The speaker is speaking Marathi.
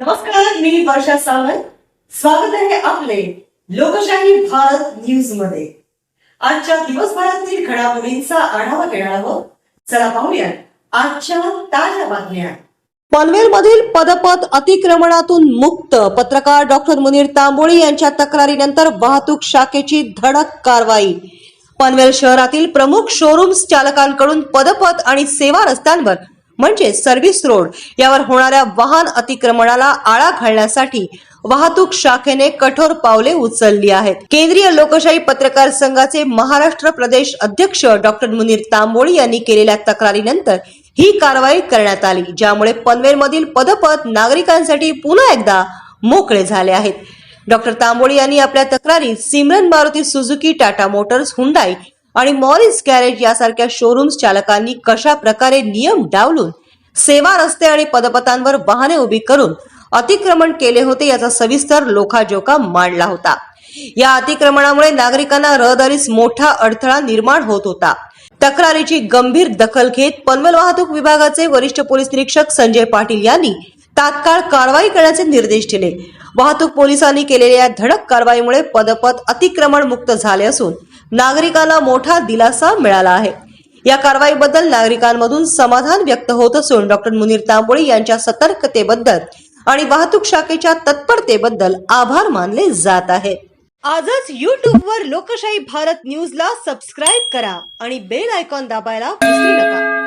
नमस्कार मी वर्षा सावंत. स्वागत आहे आपले लोकशाही भारत न्यूजमध्ये. आजच्या दिवसभरातील घडामोडींचा आढावा घेणार आहोत. चला पाहूया आजच्या ताज्या बातम्या. पनवेलमधील पदपथ अतिक्रमणातून मुक्त पत्रकार डॉक्टर मुनीर तांबोळी यांच्या तक्रारीनंतर वाहतूक शाखेची धडक कारवाई. पनवेल शहरातील प्रमुख शोरूम्स चालकांकडून पदपथ आणि सेवा रस्त्यांवर म्हणजे सर्व्हिस रोड यावर होणाऱ्या वाहन अतिक्रमणाला आळा घालण्यासाठी वाहतूक शाखेने कठोर पावले उचलली आहेत. केंद्रीय लोकशाही पत्रकार संघाचे महाराष्ट्र प्रदेश अध्यक्ष डॉक्टर मुनीर तांबोळी यांनी केलेल्या तक्रारीनंतर ही कारवाई करण्यात आली ज्यामुळे पनवेलमधील पदपथ नागरिकांसाठी पुन्हा एकदा मोकळे झाले आहेत. डॉक्टर तांबोळी यांनी आपल्या तक्रारीत Simran Maruti Suzuki Tata Motors Hyundai आणि मॉरिस गॅरेज यासारख्या शोरूम्स चालकांनी कशा प्रकारे नियम डावलून सेवा रस्ते आणि पदपथांवर वाहने उभी करून अतिक्रमण केले होते याचा सविस्तर लोखाजोखा मांडला होता. या अतिक्रमणामुळे नागरिकांना रहदारीस मोठा अडथळा निर्माण होत होता. तक्रारीची गंभीर दखल घेत पनवेल वाहतूक विभागाचे वरिष्ठ पोलीस निरीक्षक संजय पाटील यांनी तात्काळ कारवाई करण्याचे निर्देश दिले. वाहतूक पोलिसांनी केलेल्या धडक कारवाईमुळे पदपथ अतिक्रमण मुक्त झाले असून नागरिकांना मोठा दिलासा मिळाला आहे. या कारवाईबद्दल नागरिकांमधून समाधान व्यक्त होत असून डॉक्टर मुनीर तांबोळी यांच्या सतर्कतेबद्दल आणि वाहतूक शाखेच्या तत्परतेबद्दल आभार मानले जात आहे. आजच यूट्यूबवर वर लोकशाही भारत न्यूजला सबस्क्राईब करा आणि बेल आयकॉन दाबायला विसरू नका.